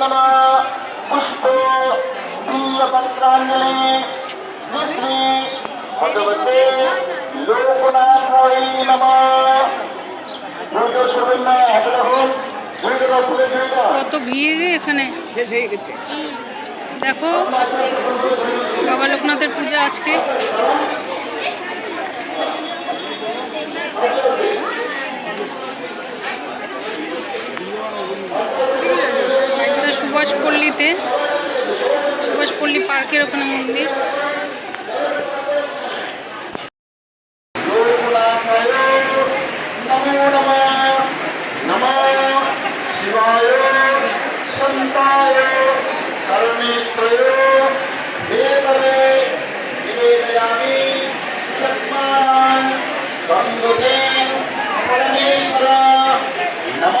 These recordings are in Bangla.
চন্দন পুষ্প বিল্লপত্রাঞ্জলি শ্রী শ্রী ভগবতে লোকনাথ নম। পুজো ছুটবেন না হাতে রাখুন ঝুঁকে দাও ফুলে ঝুঁকে দাও কত ভিড় রে এখানে দেখো বাবা লোকনাথের পূজা আজকে। সুভাষপল্লীতে সুভাষপল্লী পার্কের ওখানে মন্দির। Namo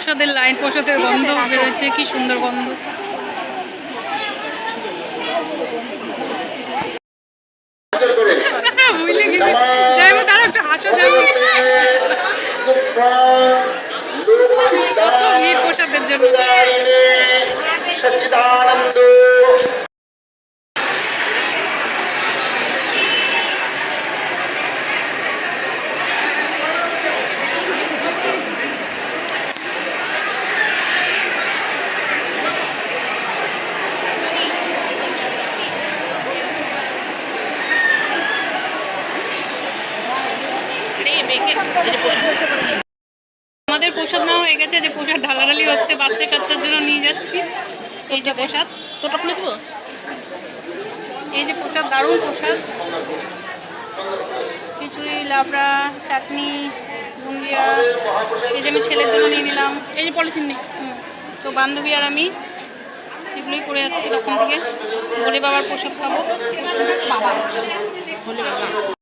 প্রসাদের লাইন প্রসাদের গন্ধ বেরোচ্ছে কি সুন্দর গন্ধ। বুঝলে গেলে। যাই হোক আর একটা হাসো যাই হোক। কত ভিড় প্রসাদের জন্য। সচ্চিদানন্দ। আমাদের প্রসাদ নেওয়া হয়ে গেছে, যে প্রসাদ ঢালাঢালি হচ্ছে, বাচ্চা কাচ্চার জন্য নিয়ে যাচ্ছি। এই যে প্রসাদ। তোটা খুলে দেবো? এই যে প্রসাদ, দারুণ প্রসাদ। খিচুড়ি, লাবড়া, চাটনি, বুন্দিয়া। এই যে আমি ছেলের জন্য নিয়ে নিলাম। এই যে পলিথিন নেই। তো বান্ধবী আর আমি এগুলোই করে যাচ্ছি তখন থেকে। ভোলে বাবার প্রসাদ খাব। বাবা। ভোলে বাবা।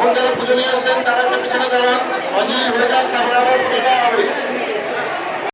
এখন যারা পুজো নিয়ে আসছেন, তারা পিছনে দাঁড়ান। অঞ্জলি হয়ে যান তারপর আবার পুজোটা হবে।